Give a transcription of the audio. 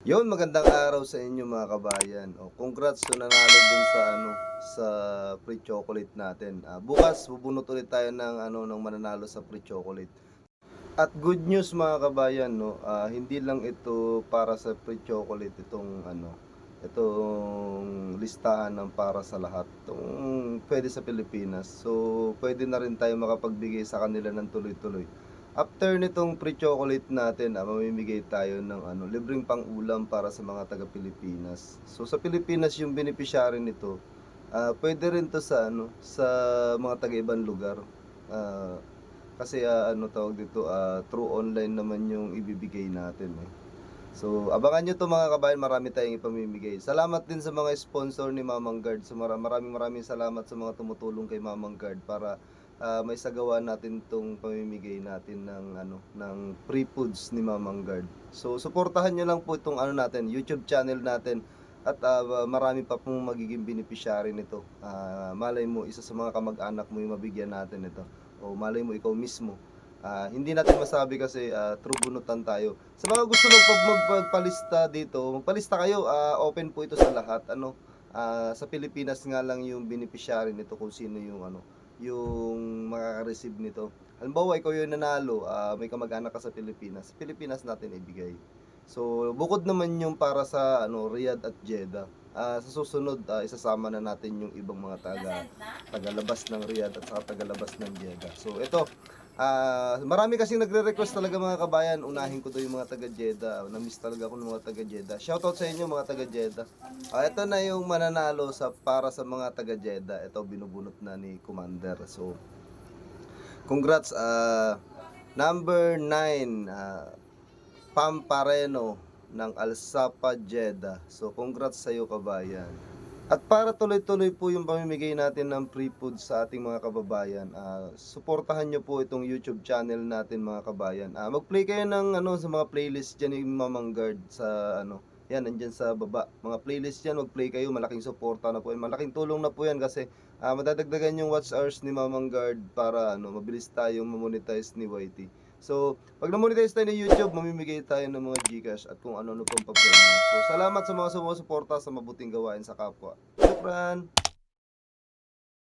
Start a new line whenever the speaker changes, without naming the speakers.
Yun, magandang araw sa inyo mga kabayan. O, congrats to nanalo dun sa ano sa free chocolate natin. Ah, bukas bubunot ulit tayo ng ano ng mananalo sa free chocolate. At good news mga kabayan, no. ah, hindi lang ito para sa free chocolate itong ano itong listahan ng para sa lahat. Itong pwede sa Pilipinas. So, pwede na rin tayo makapagbigay sa kanila ng tuloy-tuloy. After nitong pre-chocolate natin, ah, mamimigay tayo ng ano, libreng pang-ulam para sa mga taga-Pilipinas. So sa Pilipinas yung beneficiary nito, ah, pwede rin to sa ano, sa mga taga-ibang lugar. Ah, kasi ah, ano tawag dito, ah, through online naman yung ibibigay natin eh. So, abangan nyo to mga kabayan, marami tayong ipamimigay. Salamat din sa mga sponsor ni Mamang Guard. So, mara- maraming maraming salamat sa mga tumutulong kay Mamang Guard para ah, may sagawa natin tong pamimigay natin ng ano ng free foods ni Mamang Guard. So suportahan niyo lang po itong ano natin, YouTube channel natin at ah, marami pa pong magiging beneficiary nito. Ah, malay mo isa sa mga kamag-anak mo yung mabigyan natin ito. O malay mo ikaw mismo. Ah, hindi natin masabi kasi ah, true bunutan tayo. Sa mga gusto lang pag magpalista dito, magpalista kayo. Ah, open po ito sa lahat. Ano? Ah, sa Pilipinas nga lang yung beneficiary nito kung sino yung ano yung makaka-receive nito. Halimbawa, ikaw yung nanalo, ah, may kamag-anak ka sa Pilipinas. Pilipinas natin ibigay. So, bukod naman yung para sa ano Riyadh at Jeddah. Ah, sa susunod, ah, isasama na natin yung ibang mga taga tagalabas ng Riyadh at saka tagalabas ng Jeddah. So, ito, ah, marami kasing nagre-request talaga mga kabayan, unahin ko to yung mga taga Jeddah. Na-miss talaga ako ng mga taga Jeddah. Shoutout sa inyo mga taga Jeddah. Ah, ito na yung mananalo sa para sa mga taga Jeddah. Ito binubunot na ni Commander. So, congrats. ah number 9, ah, Pampareno ng Alsapa Jeddah. So, congrats sa iyo kabayan. At para tuloy-tuloy po yung pamimigay natin ng free food sa ating mga kababayan, ah, suportahan nyo po itong YouTube channel natin mga kabayan. Ah, mag-play kayo ng ano sa mga playlist dyan ni Mamang Guard sa ano, yan nandyan sa baba. Mga playlist yan, mag-play kayo, malaking suporta na po yan. Malaking tulong na po yan kasi ah, madadagdagan yung watch hours ni Mamang Guard para ano, mabilis tayong mamonetize ni YT. So, pag na-monetize tayo ng YouTube, mamimigay tayo ng mga Gcash at kung ano-ano pang pa So, salamat sa mga sumusuporta sa mabuting gawain sa kapwa. Shukran!